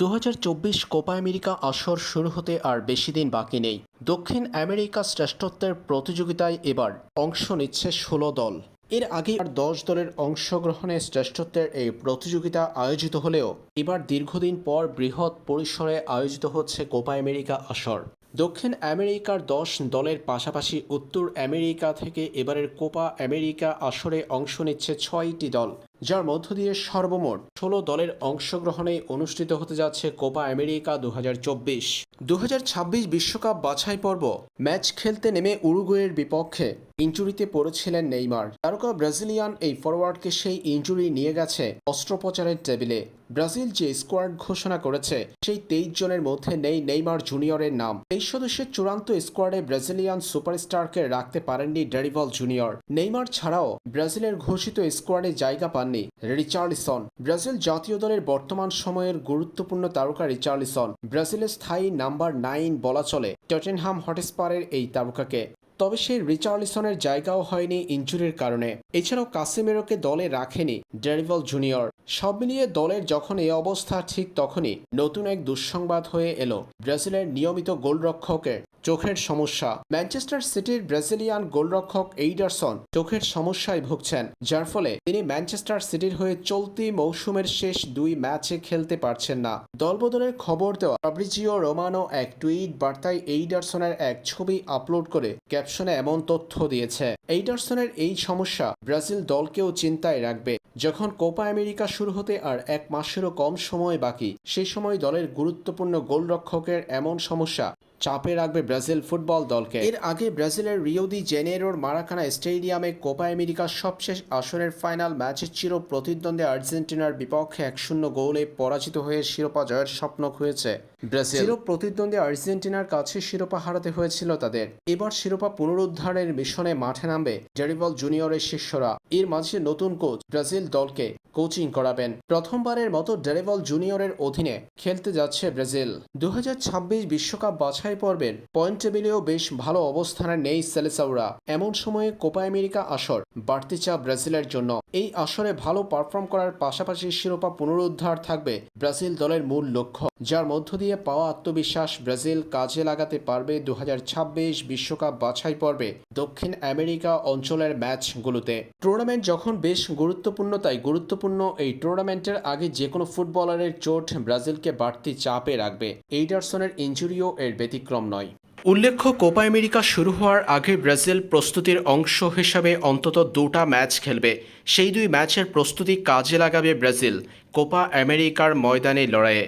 দু হাজার চব্বিশ কোপা আমেরিকা আসর শুরু হতে আর বেশি দিন বাকি নেই। দক্ষিণ আমেরিকা শ্রেষ্ঠত্বের প্রতিযোগিতায় এবার অংশ নিচ্ছে ষোলো দল। এর আগে আর দশ দলের অংশগ্রহণে শ্রেষ্ঠত্বের এই প্রতিযোগিতা আয়োজিত হলেও এবার দীর্ঘদিন পর বৃহৎ পরিসরে আয়োজিত হচ্ছে কোপা আমেরিকা আসর। দক্ষিণ আমেরিকার দশ দলের পাশাপাশি উত্তর আমেরিকা থেকে এবারের কোপা আমেরিকা আসরে অংশ নিচ্ছে ছয়টি দল। যার মধ্য দিয়ে সর্বমোট ষোলো দলের অংশগ্রহণে অনুষ্ঠিত হতে যাচ্ছে কোপা আমেরিকা দু হাজার চব্বিশ দু বিশ্বকাপ বাছাই পর্ব ম্যাচ খেলতে নেমে উরুগুয়ের বিপক্ষে ইঞ্জুরিতে পড়েছিলেন নেইমার। তারকা ব্রাজিলিয়ান এই ফরওয়ার্ডকে সেই ইঞ্জুরি নিয়ে গেছে অস্ত্রোপচারের টেবিলে। ব্রাজিল যে স্কোয়াড ঘোষণা করেছে, সেই তেইশ জনের মধ্যে নেই নেইমার জুনিয়রের নাম। তেইশ সদস্যের চূড়ান্ত স্কোয়াডে ব্রাজিলিয়ান সুপারস্টারকে রাখতে পারেননি ডেরিভল জুনিয়র। নেইমার ছাড়াও ব্রাজিলের ঘোষিত স্কোয়াডে জায়গা পাননি। রিচার্লিসন, ব্রাজিল জাতীয় দলের বর্তমান সময়ের গুরুত্বপূর্ণ তারকা রিচার্লিসন। ব্রাজিলের স্থায়ী নাম্বার নাইন বলা চলে টটেনহাম হটস্পারের এই তারকাকে। তবে সেই রিচার্লিসনের জায়গাও হয়নি ইঞ্জুরির কারণে। এছাড়াও কাসিমেরোকে দলে রাখেনি ডেরিভল জুনিয়র। সব মিলিয়ে দলের যখন এই অবস্থা ঠিক তখনই নতুন এক দুঃসংবাদ হয়ে এলো ব্রাজিলের নিয়মিত গোলরক্ষকের। চোখের সমস্যা। ম্যানচেস্টার সিটির ব্রাজিলিয়ান গোলরক্ষক এইডারসন চোখের সমস্যায় ভুগছেন, যার ফলে তিনি ম্যানচেস্টার সিটির হয়ে চলতি মৌসুমের শেষ দুই ম্যাচে খেলতে পারছেন না। দলবদলের খবর দেওয়া ফাব্রিজিও রোমানো এক টুইট বার্তায় এইডারসনের এক ছবি আপলোড করে ক্যাপশনে এমন তথ্য দিয়েছে। এইডারসনের এই সমস্যা ব্রাজিল দলকেও চিন্তায় রাখবে। যখন কোপা আমেরিকা শুরু হতে আর এক মাসেরও কম সময় বাকি সেই সময় দলের গুরুত্বপূর্ণ গোলরক্ষকের এমন সমস্যা চাপে রাখবে ব্রাজিল ফুটবল দলকে। এর আগে ব্রাজিলের রিওদি জেনেরোর মারাকানা স্টেডিয়ামে কোপা আমেরিকার সবশেষ আসরের ফাইনাল ম্যাচে চির প্রতিদ্বন্দ্বী আর্জেন্টিনার বিপক্ষে এক শূন্য গোলে পরাজিত হয়ে শিরোপা জয়ের স্বপ্ন খুঁয়েছে ব্রাজিল। চির প্রতিদ্বন্দ্বী আর্জেন্টিনার কাছে শিরোপা হারাতে হয়েছিল তাদের। এবার শিরোপা পুনরুদ্ধারের মিশনে মাঠে নামবে ডেরিভল জুনিয়রের শিষ্যরা। এর মাঝে নতুন কোচ ব্রাজিল দলকে কোচিং করাবেন। প্রথমবারের মতো ডেরেভল জুনিয়রের অধীনে খেলতে যাচ্ছে ব্রাজিল। দু বিশ্বকাপ বাছাই পর্বের পয়েন্ট টেবিলেও বেশ ভালো অবস্থানে নেই সেলেসাউরা। এমন সময়ে কোপা আমেরিকা আসর, বাড়তি চাপ ব্রাজিলের জন্য। এই আসরে ভালো পারফর্ম করার পাশাপাশি শিরোপা পুনরুদ্ধার থাকবে ব্রাজিল দলের মূল লক্ষ্য। যার মধ্য দিয়ে পাওয়া আত্মবিশ্বাস ব্রাজিল কাজে লাগাতে পারবে দু বিশ্বকাপ বাছাই পর্বে দক্ষিণ আমেরিকা অঞ্চলের ম্যাচগুলোতে। টুর্নামেন্ট যখন বেশ গুরুত্বপূর্ণ, তাই গুরুত্বপূর্ণ এই টুর্নামেন্টের আগে যে কোনো ফুটবলারের চোট ব্রাজিলকে বাড়তি চাপে রাখবে। এইডারসনের ইঞ্জুরিও এর ব্যতিক্রম নয়। উল্লেখ্য, কোপা আমেরিকা শুরু হওয়ার আগে ব্রাজিল প্রস্তুতির অংশ হিসাবে অন্তত দুটা ম্যাচ খেলবে। সেই দুই ম্যাচের প্রস্তুতি কাজে লাগাবে ব্রাজিল, কোপা আমেরিকার ময়দানে লড়াইয়ে।